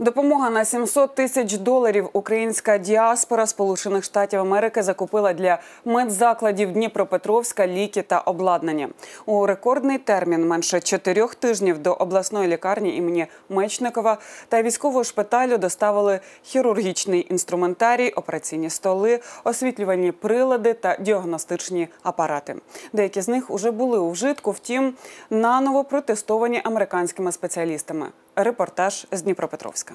Допомога на 700 тисяч доларів українська діаспора Сполучених Штатів Америки закупила для медзакладів Дніпропетровська ліки та обладнання. У рекордний термін менше чотирьох тижнів до обласної лікарні імені Мечникова та військового шпиталю доставили хірургічний інструментарій, операційні столи, освітлювальні прилади та діагностичні апарати. Деякі з них уже були у вжитку, втім наново протестовані американськими спеціалістами. Репортаж з Дніпропетровська.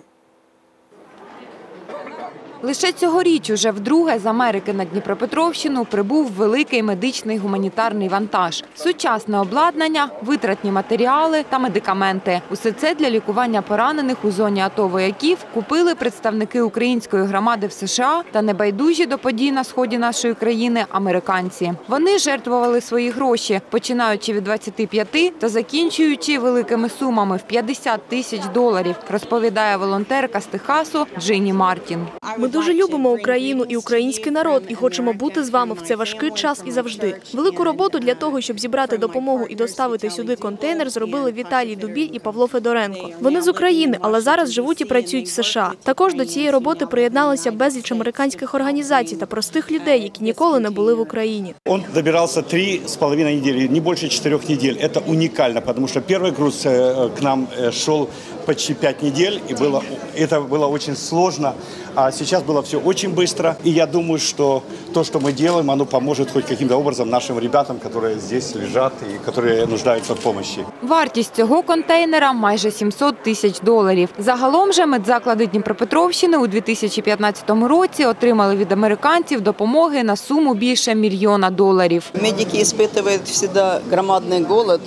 Лише цьогоріч уже вдруге з Америки на Дніпропетровщину прибув великий медичний гуманітарний вантаж. Сучасне обладнання, витратні матеріали та медикаменти. Усе це для лікування поранених у зоні АТО вояків купили представники української громади в США та небайдужі до подій на сході нашої країни американці. Вони жертвували свої гроші, починаючи від 25 та закінчуючи великими сумами в 50 тисяч доларів, розповідає волонтерка з Техасу Джині Мартін. Ми дуже любимо Україну і український народ, і хочемо бути з вами в цей важкий час і завжди. Велику роботу для того, щоб зібрати допомогу і доставити сюди контейнер, зробили Віталій Дубіль і Павло Федоренко. Вони з України, але зараз живуть і працюють в США. Також до цієї роботи приєдналися безліч американських організацій та простих людей, які ніколи не були в Україні. Он добирался три с половиной недели, не больше четырех недель. Это уникально, потому что первый груз э, к нам э, шел почти пять недель, и было, это было очень сложно. А сейчас было все очень быстро, и я думаю, что то, что мы делаем, оно поможет хоть каким-то образом нашим ребятам, которые здесь лежат и которые нуждаются в помощи. Вартість цього контейнера майже 700 тисяч доларів. Загалом же медзаклади Дніпропетровщини у 2015 році отримали від американців допомоги на суму більше мільйона доларів. Медики испытывают всегда громадный голод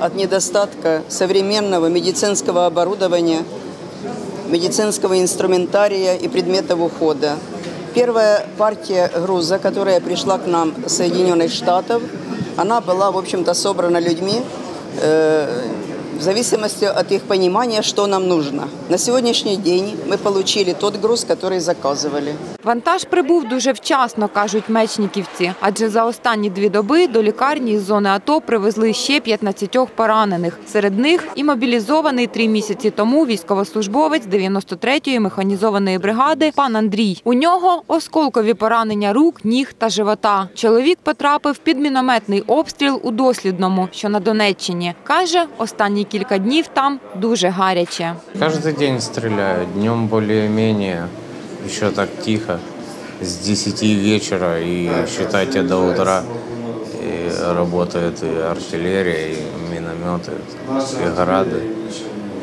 от недостатка современного медицинского оборудования, медицинского инструментария и предметов ухода. Первая партия груза, которая пришла к нам с Соединенных Штатов, она была, в общем-то, собрана людьми э, в зависимости от их понимания, что нам нужно. На сегодняшний день мы получили тот груз, который заказывали. Вантаж прибув дуже вчасно, кажуть мечниківці, адже за останні дві доби до лікарні із зони АТО привезли ще 15 поранених. Серед них і мобілізований три місяці тому військовослужбовець 93-ї механізованої бригади пан Андрій. У нього осколкові поранення рук, ніг та живота. Чоловік потрапив під мінометний обстріл у Дослідному, що на Донеччині. Каже, останні кілька днів там дуже гаряче. Каждый день стреляют, днем более-менее, еще так тихо, с 10 вечера и считайте до утра. Работает и артиллерия, и минометы, и грады.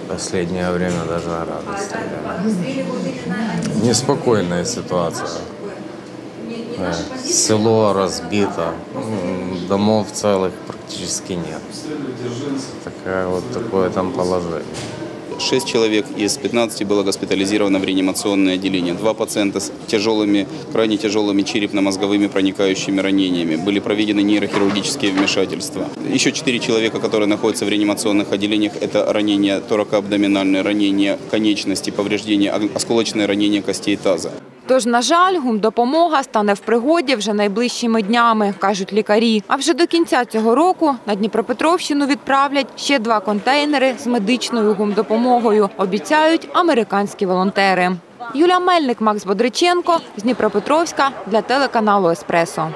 Последнее время даже грады стреляли. Неспокойная ситуация. Э, Село разбито, домов целых практически нет. Такая вот такое там положение. Шесть человек из 15 было госпитализировано в реанимационное отделение. Два пациента с тяжелыми, крайне тяжелыми черепно-мозговыми проникающими ранениями. Были проведены нейрохирургические вмешательства. Еще четыре человека, которые находятся в реанимационных отделениях, это ранение торакоабдоминальное, ранение конечности, повреждение, осколочное ранение костей таза. Тож, на жаль, гумдопомога стане в пригоді вже найближчими днями, кажуть лікарі. А вже до кінця цього року на Дніпропетровщину відправлять ще два контейнери з медичною гумдопомогою, обіцяють американські волонтери. Юлія Мельник, Макс Бодриченко з Дніпропетровська для телеканалу Еспресо.